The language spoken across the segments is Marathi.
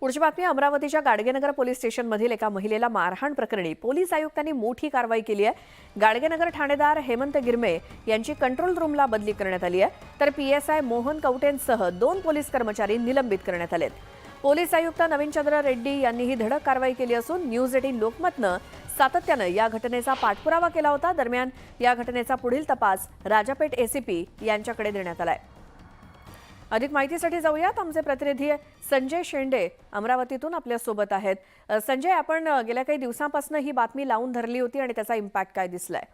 पुढची बातमी अमरावतीच्या गाडगेनगर पोलीस स्टेशनमधील एका महिलेला मारहाण प्रकरणी पोलीस आयुक्तांनी मोठी कारवाई केली आहे. गाडगेनगर ठाणेदार हेमंत गिरमे यांची कंट्रोल रूमला बदली करण्यात आली आहे. तर पीएसआय मोहन कवटेंसह दोन पोलीस कर्मचारी निलंबित करण्यात आलेत. पोलीस आयुक्त नवीनचंद्र रेड्डी यांनी ही धडक कारवाई केली असून न्यूज एटीन लोकमतनं सातत्यानं या घटनेचा पाठपुरावा केला होता. दरम्यान या घटनेचा पुढील तपास राजापेठ एसीपी यांच्याकडे देण्यात आलाय. अधिक माहितीसाठी जाऊयात. आमचे प्रतिनिधी संजय शेंडे अमरावतीतून आपल्यासोबत आहेत. संजय आपण गेल्या काही दिवसांपासून ही बातमी लावून धरली होती आणि त्याचा इम्पॅक्ट काय दिसलाय?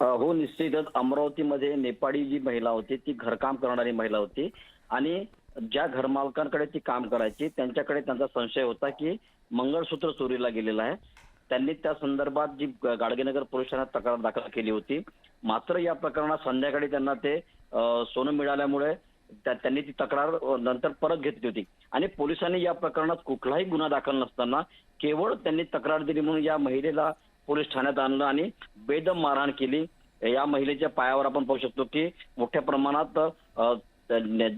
हो निश्चितच अमरावतीमध्ये नेपाळी जी महिला होती ती घरकाम करणारी महिला होती आणि ज्या घरमालकांकडे ती काम करायची त्यांच्याकडे त्यांचा संशय होता की मंगळसूत्र चोरीला गेलेलं आहे. त्यांनी त्या संदर्भात जी गाडगेनगर पोलीस ठाण्यात तक्रार दाखल केली होती. मात्र या प्रकरणात संध्याकाळी त्यांना ते सोनं मिळाल्यामुळे त्यांनी ती तक्रार नंतर परत घेतली होती. आणि पोलिसांनी या प्रकरणात कुठलाही गुन्हा दाखल नसताना केवळ त्यांनी तक्रार दिली म्हणून या महिलेला पोलीस ठाण्यात आणलं आणि बेदम मारहाण केली. या महिलेच्या पायावर आपण पाहू शकतो की मोठ्या प्रमाणात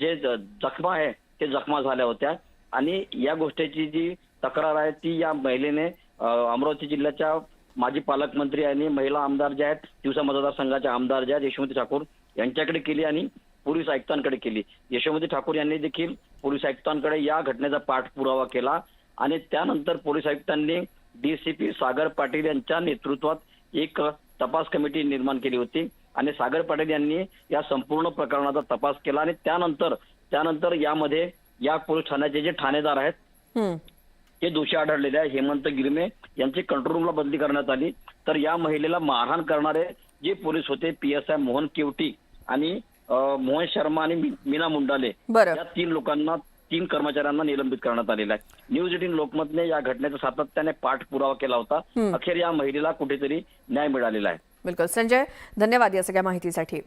जे जखमा आहे ते जखमा झाल्या होत्या. आणि या गोष्टीची जी तक्रार आहे ती या महिलेने अमरावती जिल्ह्याच्या माजी पालकमंत्री आणि महिला आमदार ज्या आहेत दिवसा मतदारसंघाच्या आमदार ज्या आहेत यशवंती ठाकूर यांच्याकडे केली आणि पोलीस आयुक्तांकडे केली. यशोमती ठाकूर यांनी देखील पोलीस आयुक्तांकडे या घटनेचा पाठपुरावा केला आणि त्यानंतर पोलीस आयुक्तांनी डीसीपी सागर पाटील यांच्या नेतृत्वात एक तपास कमिटी निर्माण केली होती आणि सागर पाटील यांनी या संपूर्ण प्रकरणाचा तपास केला आणि त्यानंतर त्यानंतर यामध्ये या पोलीस ठाण्याचे जे ठाणेदार आहेत हं. ते दोषी आढळलेले आहे हेमंत गिरमे यांची कंट्रोल रूमला बदली करण्यात आली. तर या महिलेला मारहाण करणारे जे पोलीस होते P S I Mohan Kewati आणि मोहन शर्मा आणि मीना मुंडाले या तीन लोकांना तीन कर्मचाऱ्यांना निलंबित करण्यात आलेलं आहे. न्यूज एटीन लोकमतने या घटनेचा सातत्याने पाठपुरावा केला होता. अखेर या महिलेला कुठेतरी न्याय मिळालेला आहे. बिलकुल. संजय धन्यवाद या सगळ्या माहितीसाठी.